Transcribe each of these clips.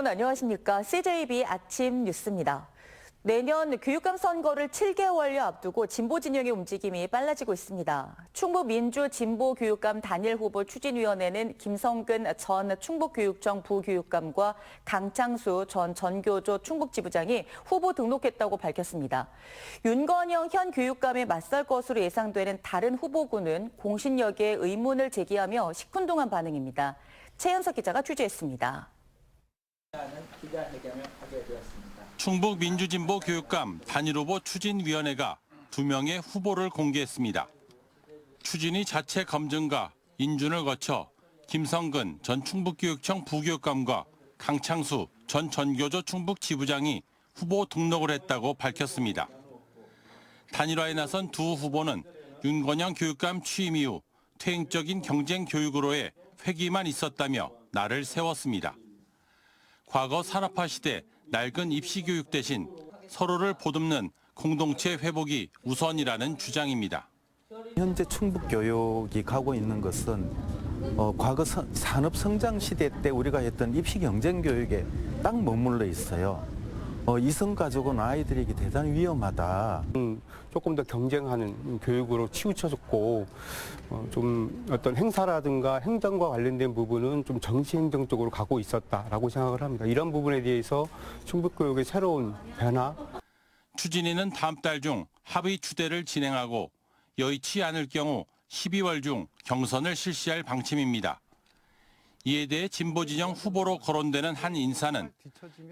여러분 안녕하십니까? CJB 아침 뉴스입니다. 내년 교육감 선거를 7개월여 앞두고 진보 진영의 움직임이 빨라지고 있습니다. 충북 민주 진보 교육감 단일 후보 추진위원회는 김성근 전 충북교육청 부교육감과 강창수 전 전교조 충북지부장이 후보 등록했다고 밝혔습니다. 윤건영 현 교육감에 맞설 것으로 예상되는 다른 후보군은 공신력에 의문을 제기하며 시큰둥한 반응입니다. 최현석 기자가 취재했습니다. 충북 민주진보 교육감 단일후보 추진위원회가 두 명의 후보를 공개했습니다. 추진위 자체 검증과 인준을 거쳐 김성근 전 충북교육청 부교육감과 강창수 전 전교조 충북 지부장이 후보 등록을 했다고 밝혔습니다. 단일화에 나선 두 후보는 윤건영 교육감 취임 이후 퇴행적인 경쟁 교육으로의 회기만 있었다며 나를 세웠습니다. 과거 산업화 시대 낡은 입시 교육 대신 서로를 보듬는 공동체 회복이 우선이라는 주장입니다. 현재 충북 교육이 가고 있는 것은 어, 과거 선- 산업 성장 시대 때 우리가 했던 입시 경쟁 교육에 딱 머물러 있어요. 어, 이성 가족은 아이들에게 대단히 위험하다. 음, 조금 더 경쟁하는 교육으로 치우쳐졌고 어, 좀 어떤 행사라든가 행정과 관련된 부분은 좀 정치행정 쪽으로 가고 있었다라고 생각을 합니다. 이런 부분에 대해서 충북교육의 새로운 변화 추진위는 다음 달 중 합의 추대를 진행하고 여의치 않을 경우 12월 중 경선을 실시할 방침입니다. 이에 대해 진보 진영 후보로 거론되는 한 인사는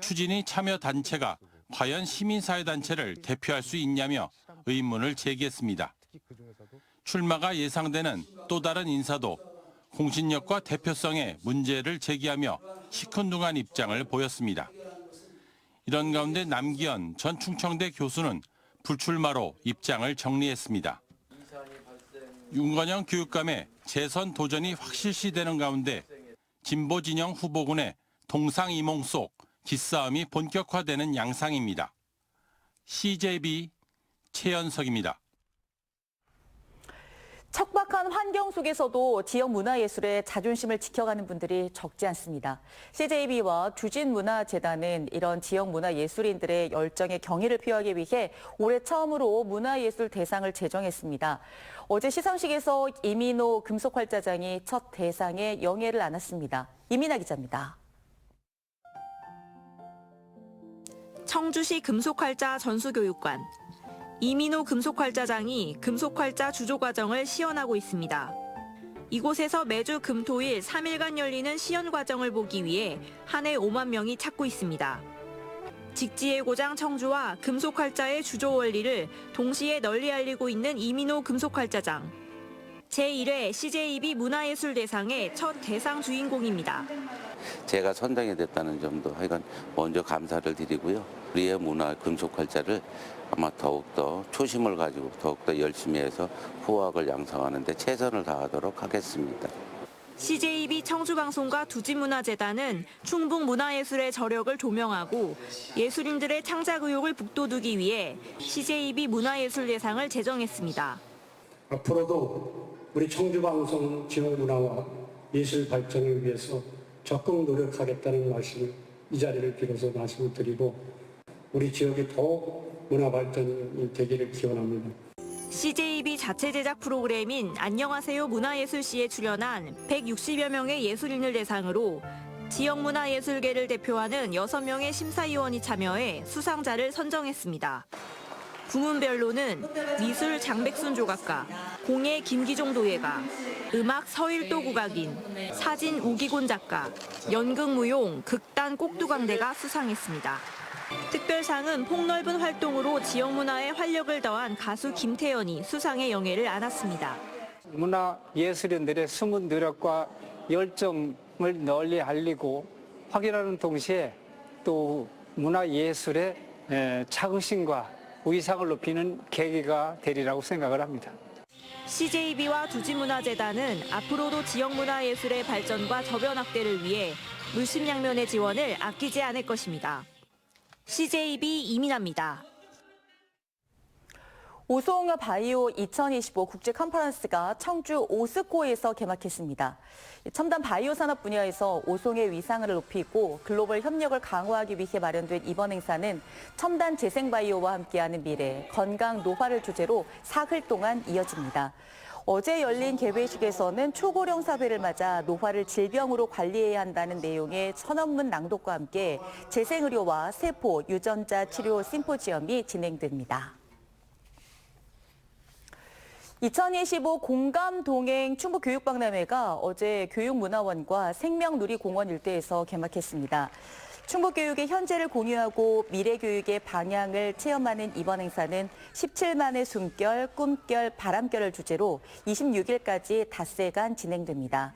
추진위 참여 단체가 과연 시민사회 단체를 대표할 수 있냐며 의문을 제기했습니다. 출마가 예상되는 또 다른 인사도 공신력과 대표성에 문제를 제기하며 시큰둥한 입장을 보였습니다. 이런 가운데 남기현 전 충청대 교수는 불출마로 입장을 정리했습니다. 윤건영 교육감의 재선 도전이 확실시되는 가운데 진보 진영 후보군의 동상이몽 속 기싸움이 본격화되는 양상입니다. CJB 최연석입니다. 척박한 환경 속에서도 지역 문화예술의 자존심을 지켜가는 분들이 적지 않습니다. CJB와 두진문화재단은 이런 지역 문화예술인들의 열정에 경의를 표하기 위해 올해 처음으로 문화예술 대상을 제정했습니다. 어제 시상식에서 이민호 금속활자장이 첫 대상에 영예를 안았습니다. 이민아 기자입니다. 청주시 금속활자 전수교육관 이민호 금속활자장이 금속활자 주조 과정을 시연하고 있습니다. 이곳에서 매주 금토일 3일간 열리는 시연 과정을 보기 위해 한 해 5만 명이 찾고 있습니다. 직지의 고장 청주와 금속활자의 주조 원리를 동시에 널리 알리고 있는 이민호 금속활자장. 제1회 CJB 문화예술대상의 첫 대상 주인공입니다. 제가 선정이 됐다는 점도 하여간 먼저 감사를 드리고요. 우리의 문화 금속 활자를 아마 더욱더 초심을 가지고 더욱더 열심히 해서 후학을 양성하는 데 최선을 다하도록 하겠습니다. CJB 청주방송과 두지문화재단은 충북 문화예술의 저력을 조명하고 예술인들의 창작 의욕을 북돋우기 위해 CJB 문화예술대상을 제정했습니다. 앞으로도 우리 청주방송 지역 문화와 예술 발전을 위해서 적극 노력하겠다는 말씀을 이 자리를 빌어서 말씀을 드리고 우리 지역이 더욱 문화 발전이 되기를 기원합니다. CJB 자체 제작 프로그램인 안녕하세요 문화예술시에 출연한 160여 명의 예술인을 대상으로 지역 문화예술계를 대표하는 6명의 심사위원이 참여해 수상자를 선정했습니다. 부문별로는 미술 장백순 조각가, 공예 김기종 도예가, 음악 서일도 국악인, 사진 우기곤 작가, 연극 무용 극단 꼭두강대가 수상했습니다. 특별상은 폭넓은 활동으로 지역 문화에 활력을 더한 가수 김태연이 수상의 영예를 안았습니다. 문화 예술인들의 숨은 노력과 열정을 널리 알리고 확인하는 동시에 또 문화 예술의 에, 자긍심과 위상을 높이는 계기가 되리라고 생각을 합니다. CJB와 두지문화재단은 앞으로도 지역 문화예술의 발전과 저변 확대를 위해 물심양면의 지원을 아끼지 않을 것입니다. CJB 이민아입니다. 오송 바이오 2025 국제 컨퍼런스가 청주 오스코에서 개막했습니다. 첨단 바이오 산업 분야에서 오송의 위상을 높이고 글로벌 협력을 강화하기 위해 마련된 이번 행사는 첨단 재생 바이오와 함께하는 미래, 건강 노화를 주제로 사흘 동안 이어집니다. 어제 열린 개회식에서는 초고령 사회를 맞아 노화를 질병으로 관리해야 한다는 내용의 천원문 낭독과 함께 재생의료와 세포, 유전자 치료 심포지엄이 진행됩니다. 2025 공감 동행 충북 교육박람회가 어제 교육문화원과 생명누리공원 일대에서 개막했습니다. 충북 교육의 현재를 공유하고 미래 교육의 방향을 체험하는 이번 행사는 17만의 숨결, 꿈결, 바람결을 주제로 26일까지 닷새간 진행됩니다.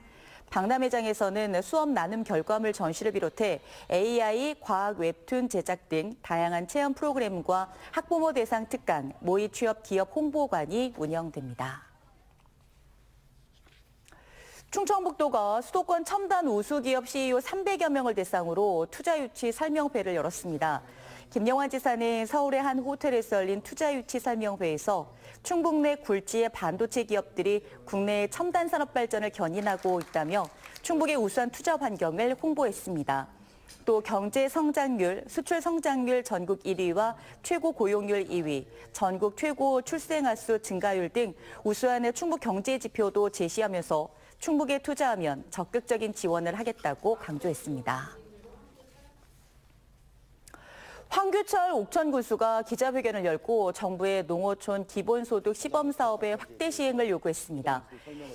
박람회장에서는 수업 나눔 결과물 전시를 비롯해 AI, 과학 웹툰 제작 등 다양한 체험 프로그램과 학부모 대상 특강, 모의 취업 기업 홍보관이 운영됩니다. 충청북도가 수도권 첨단 우수기업 CEO 300여 명을 대상으로 투자 유치 설명회를 열었습니다. 김영환 지사는 서울의 한 호텔에서 열린 투자 유치 설명회에서 충북 내 굴지의 반도체 기업들이 국내의 첨단 산업 발전을 견인하고 있다며 충북의 우수한 투자 환경을 홍보했습니다. 또 경제 성장률, 수출 성장률 전국 1위와 최고 고용률 2위, 전국 최고 출생아 수 증가율 등 우수한 충북 경제 지표도 제시하면서 충북에 투자하면 적극적인 지원을 하겠다고 강조했습니다. 황규철 옥천군수가 기자회견을 열고 정부의 농어촌 기본소득 시범 사업의 확대 시행을 요구했습니다.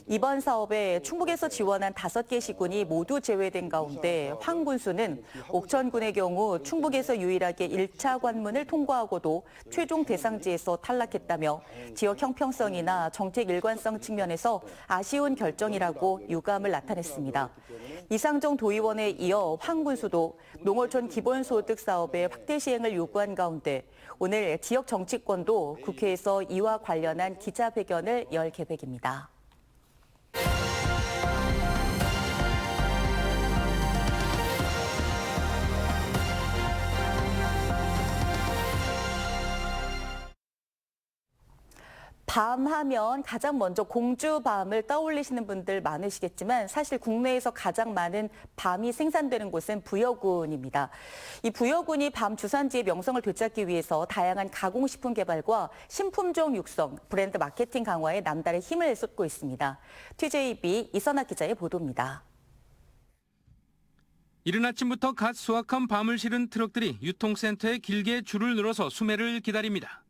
이번 사업에 충북에서 지원한 다섯 개 시군이 모두 제외된 가운데 황 군수는 옥천군의 경우 충북에서 유일하게 1차 관문을 통과하고도 최종 대상지에서 탈락했다며 지역 형평성이나 정책 일관성 측면에서 아쉬운 결정이라고 유감을 나타냈습니다. 이상정 도의원에 이어 황 군수도 농어촌 기본소득 사업의 확대 시행을 요구한 가운데 오늘 지역 정치권도 국회에서 이와 관련한 기자회견을 열 계획입니다. 밤 하면 가장 먼저 공주밤을 떠올리시는 분들 많으시겠지만 사실 국내에서 가장 많은 밤이 생산되는 곳은 부여군입니다. 이 부여군이 밤 주산지의 명성을 되찾기 위해서 다양한 가공식품 개발과 신품종 육성, 브랜드 마케팅 강화에 남다른 힘을 쏟고 있습니다. TJB 이선아 기자의 보도입니다. 이른 아침부터 갓 수확한 밤을 실은 트럭들이 유통센터에 길게 줄을 늘어서 수매를 기다립니다.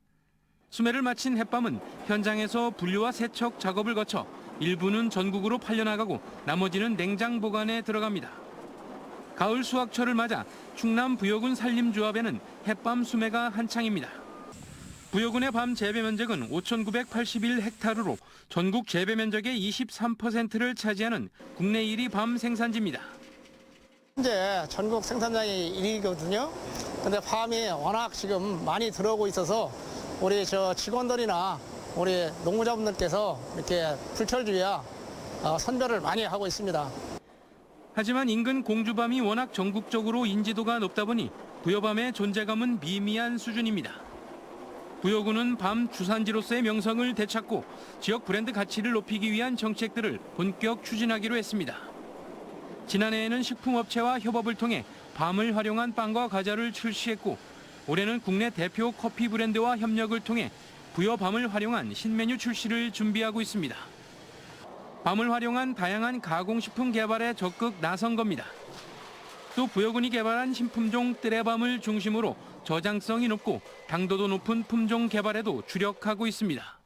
수매를 마친 햇밤은 현장에서 분류와 세척 작업을 거쳐 일부는 전국으로 팔려나가고 나머지는 냉장 보관에 들어갑니다. 가을 수확철을 맞아 충남 부여군 산림조합에는 햇밤 수매가 한창입니다. 부여군의 밤 재배 면적은 5,981헥타르로 전국 재배 면적의 23%를 차지하는 국내 1위 밤 생산지입니다. 현재 전국 생산량이 1위거든요. 근데 밤이 워낙 지금 많이 들어오고 있어서 우리 저 직원들이나 우리 농무자분들께서 이렇게 불철주야 어, 선별을 많이 하고 있습니다. 하지만 인근 공주밤이 워낙 전국적으로 인지도가 높다 보니 부여밤의 존재감은 미미한 수준입니다. 부여군은 밤 주산지로서의 명성을 되찾고 지역 브랜드 가치를 높이기 위한 정책들을 본격 추진하기로 했습니다. 지난해에는 식품업체와 협업을 통해 밤을 활용한 빵과 과자를 출시했고 올해는 국내 대표 커피 브랜드와 협력을 통해 부여밤을 활용한 신메뉴 출시를 준비하고 있습니다. 밤을 활용한 다양한 가공식품 개발에 적극 나선 겁니다. 또 부여군이 개발한 신품종 뜨레밤을 중심으로 저장성이 높고 당도도 높은 품종 개발에도 주력하고 있습니다.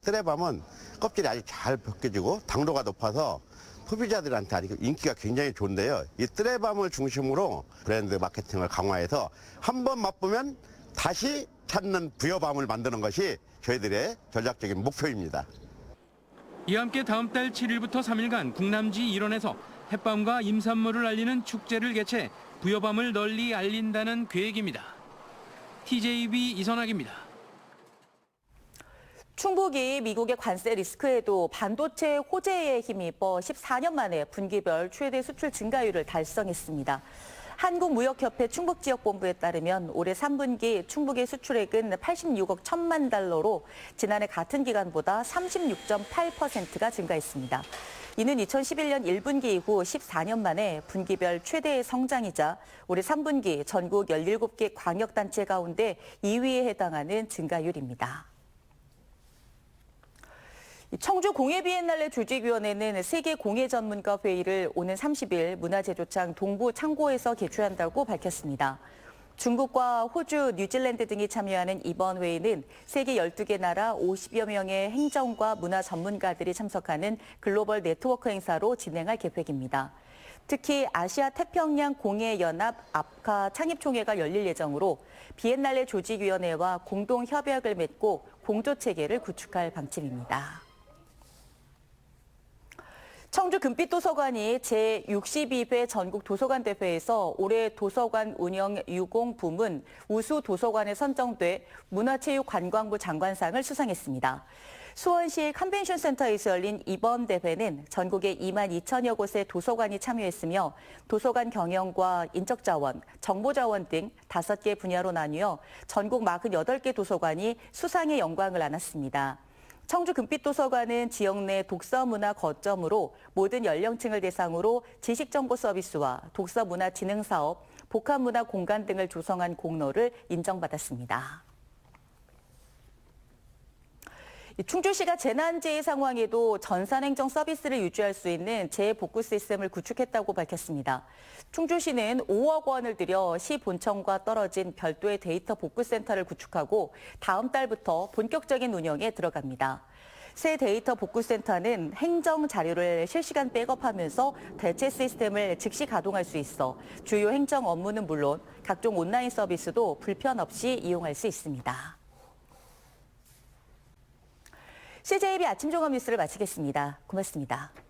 뜨레밤은 껍질이 아주 잘 벗겨지고 당도가 높아서 소비자들한테 아주 인기가 굉장히 좋은데요. 이 뜨레밤을 중심으로 브랜드 마케팅을 강화해서 한 번 맛보면 다시 찾는 부여밤을 만드는 것이 저희들의 전략적인 목표입니다. 이와 함께 다음 달 7일부터 3일간 국남지 일원에서 햇밤과 임산물을 알리는 축제를 개최해 부여밤을 널리 알린다는 계획입니다. TJB 이선학입니다. 충북이 미국의 관세 리스크에도 반도체 호재에 힘입어 14년 만에 분기별 최대 수출 증가율을 달성했습니다. 한국무역협회 충북지역본부에 따르면 올해 3분기 충북의 수출액은 86억 1천만 달러로 지난해 같은 기간보다 36.8%가 증가했습니다. 이는 2011년 1분기 이후 14년 만에 분기별 최대의 성장이자 올해 3분기 전국 17개 광역단체 가운데 2위에 해당하는 증가율입니다. 청주 공예 비엔날레 조직위원회는 세계 공예 전문가 회의를 오는 30일 문화제조창 동부 창고에서 개최한다고 밝혔습니다. 중국과 호주, 뉴질랜드 등이 참여하는 이번 회의는 세계 12개 나라 50여 명의 행정과 문화 전문가들이 참석하는 글로벌 네트워크 행사로 진행할 계획입니다. 특히 아시아 태평양 공예 연합 아프카 창립 총회가 열릴 예정으로 비엔날레 조직위원회와 공동 협약을 맺고 공조 체계를 구축할 방침입니다. 청주 금빛도서관이 제62회 전국 도서관 대회에서 올해 도서관 운영 유공 부문 우수 도서관에 선정돼 문화체육관광부 장관상을 수상했습니다. 수원시 컨벤션 센터에서 열린 이번 대회는 전국의 2만 2천여 곳의 도서관이 참여했으며 도서관 경영과 인적자원, 정보자원 등 5개 분야로 나뉘어 전국 48개 도서관이 수상의 영광을 안았습니다. 청주 금빛도서관은 지역 내 독서 문화 거점으로 모든 연령층을 대상으로 지식 정보 서비스와 독서 문화 진흥 사업, 복합 문화 공간 등을 조성한 공로를 인정받았습니다. 충주시가 재난재해 상황에도 전산행정 서비스를 유지할 수 있는 재복구 시스템을 구축했다고 밝혔습니다. 충주시는 5억 원을 들여 시 본청과 떨어진 별도의 데이터 복구센터를 구축하고 다음 달부터 본격적인 운영에 들어갑니다. 새 데이터 복구센터는 행정 자료를 실시간 백업하면서 대체 시스템을 즉시 가동할 수 있어 주요 행정 업무는 물론 각종 온라인 서비스도 불편 없이 이용할 수 있습니다. CJB 아침 종합 뉴스를 마치겠습니다. 고맙습니다.